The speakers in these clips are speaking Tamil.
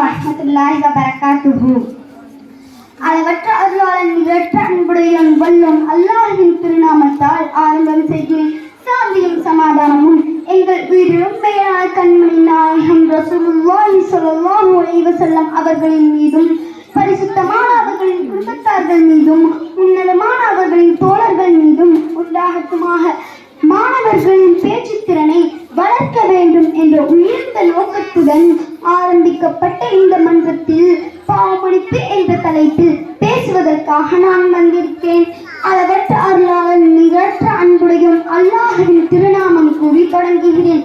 வரஹ்மத்துல்லாஹி வபரகாத்துஹு. அளவற்ற அருளாளன் நிகழற்ற அன்புடையன் வல்லம் அல்லாஹின் திருநாமத்தால் ஆரம்பம் செய்யும் சாந்தியும் சமாதானமும் எங்கள் உயிரிலும் மேலான கண்மணி நாயகம் ரசூலுல்லாஹி ஸல்லல்லாஹு அலைஹி வஸல்லம் அவர்களின் மீதும் பரிசுத்தமான அவர்களின் குடும்பத்தார்கள் மீதும் உன்னதமான அவர்களின் தோழர்கள் மீதும் உண்டாகட்டுமாக மாணவர்களின் பேச்சு திறனை வளர்க்க வேண்டும் என்ற உயர்ந்த நோக்கத்துடன் ஆரம்பிக்கப்பட்ட இந்த மன்றத்தில் பாவமளிப்பு என்ற தலைப்பில் பேசுவதற்காக நான் வந்திருக்கேன். அளவற்ற அருளாளன் நிகழ்ற்ற அன்புடையும் அல்லாஹின் திருநாமம் கூறி தொடங்குகிறேன்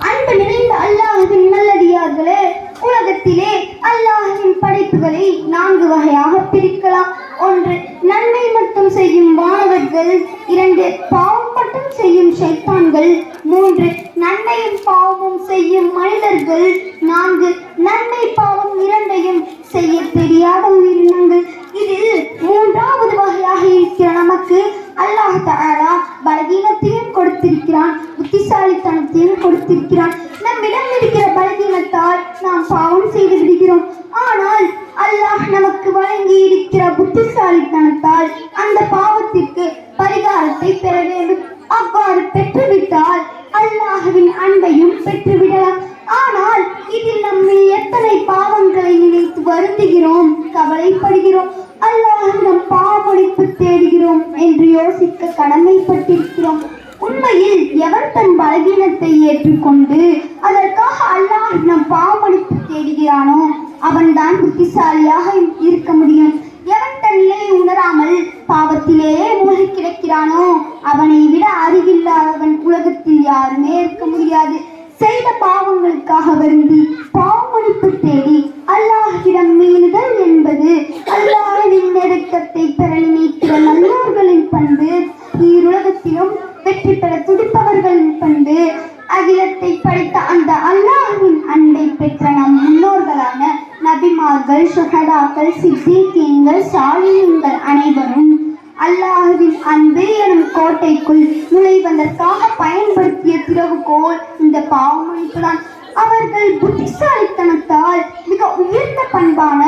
அன்பு நிறைந்த அல்லாஹுவின் நல்லடியார்களே உலகத்திலே அல்லாஹுவின் படைப்புகளை நான்கு வகையாக பிரிக்கலாம். ஒன்று நன்மை மட்டும் செய்யும் மாணவர்கள். இரண்டு பாவம் மட்டும் செய்யும் சைத்தான்கள் மூன்று நன்மையும் பாவமும் செய்யும் மனிதர்கள். நான்கு நன்மை பாவம் இரண்டையும் செய்ய தெரியாத உயிரினங்கள். இதில் மூன்றாவது வகையாக இருக்கிற நமக்கு அல்லாஹ் தாரா பலகீனத்தையும் கொடுத்திருக்கிறான் புத்திசாலித்தனத்தையும் கொடுத்திருக்கிறான். நம்மிடம் இருக்கிற பலகீனத்தால் நாம் பாவம் செய்து விடுகிறோம். ஆனால் நமக்கு வழங்கி இருக்கிற புத்திசாலித்தனத்தால் அந்த பாவத்திற்கு பரிகாரத்தை பெற வேண்டும். அவ்வாறு பெற்றுவிட்டால் அல்லாஹுவின் அன்பையும் பெற்றுவிடலாம். ஆனால் இதில் நம்ம எத்தனை பாவங்களை நினைத்து வருந்துகிறோம் கவலைப்படுகிறோம் அல்லாஹ்விடம் பாவமளிப்பு தேடுகிறோம் என்று யோசிக்க கடமைப்பட்டிருக்கிறோம். உண்மையில் எவன் தன் பலகீனத்தை ஏற்றுக்கொண்டு அதற்காக அல்லாஹ் நம் பாவமளிப்பு தேடுகிறானோ அவன்தான் புத்திசாலியாக இருக்க முடியும். எவன் தன் நிலையை உணராமல் பாவத்திலேயே மூழ்கி கிடக்கிறானோ அவனை விட அறிவில்லாதவன் உலகத்தில் யாருமே வெற்றி பெற துடிப்பவர்கள் பண்பு அகிலத்தை படைத்த அந்த அல்லாஹின் அன்பை பெற்ற நம் முன்னோர்களான நபிமார்கள் சுஹதாக்கள் சித்திகீன்கள் சாலியுங்கள் அனைவரும் அல்லாஹ்வின் அன்பு எனும் கோட்டைக்குள் நுழைவதற்காக பயன்படுத்திய திறவுகோல் இந்த பாவமளிப்புதான் அவர்கள் புத்திசாலித்தனத்தால் மிக உயர்ந்த பண்பான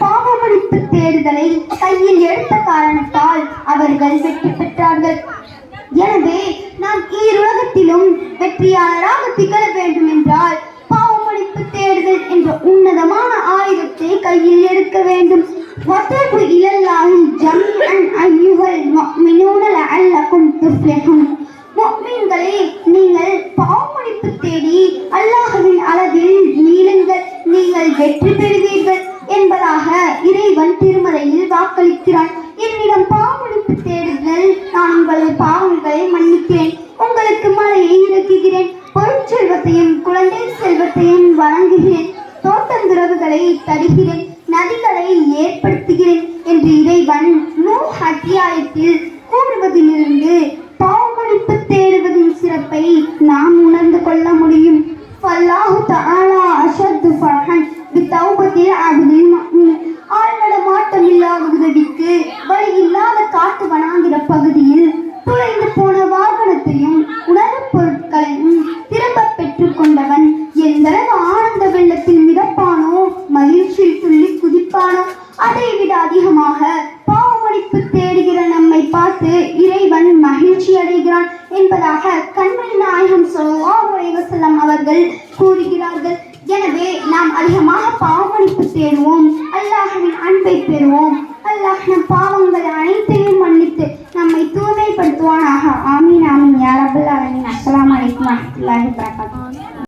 பாவமளிப்பு தேடுதலை கையில் எடுத்த காரணத்தால் அவர்கள் வெற்றி பெற்றார்கள். எனவே ஈருலகத்திலும் வெற்றியாளராக திகழ வேண்டும் என்றால் பாவமளிப்பு தேடுதல் என்ற உன்னதமான ஆயுதத்தை கையில் எடுக்க வேண்டும். வதபு இலல்லாஹி ஜம்அன் அய்யுஹல் முஃமினூன லஅல்லகும் துஃப்லிஹூன். முஃமின்களே நீங்கள் பாவமளிப்பு தேடி அல்லாஹ்வின் அளவில் நீளுங்கள். நீங்கள் வெற்றி பெறு என்பதாக இறைவன் திருமறையில் வாக்களிக்கிறான் என்னிடம் பாவமளிப்பு தேடுங்கள் நான் உங்கள் பாவங்களை மன்னிக்கிறேன் உங்களுக்கு மழையை இறக்குகிறேன். பொருட்செல்வத்தையும் குழந்தை செல்வத்தையும் வழங்குகிறேன். தோட்டந்துறவுகளை தருகிறேன் நதிகளை ஏற்படுத்துகிறேன் என்று இறைவன் நூ அத்தியாயத்தில் கூறுவதிலிருந்து பாவமளிப்பு தேடுவதின் சிறப்பை நாம் உணர்ந்து கொள்ள முடியும். ஃபல்லாஹு தஆலா அஷத்து ஃபர்ஹன் பித்தௌபத்தில் பாவமளிப்பு தேடுகிற நம்மை பார்த்து இறைவன் மகிழ்ச்சி அடைகிறான் என்பதாக கண்மணி நாயகம் ஸல்லல்லாஹு அவர்கள் கூறுகிறார்கள். எனவே நாம் அதிகமாக பாவமளிப்பு தேடுவோம். அல்லாஹ்வின் அன்பை பெறுவோம். அல்லாஹ் நம் பாவங்கள் அனைத்தையும் மன்னித்து நம்மை தூய்மைப்படுத்துவானாக. ஆமீன் ஆமீன். யா அஸ்லாம் ஆலமீன். அஸ்ஸலாமு அலைக்கும்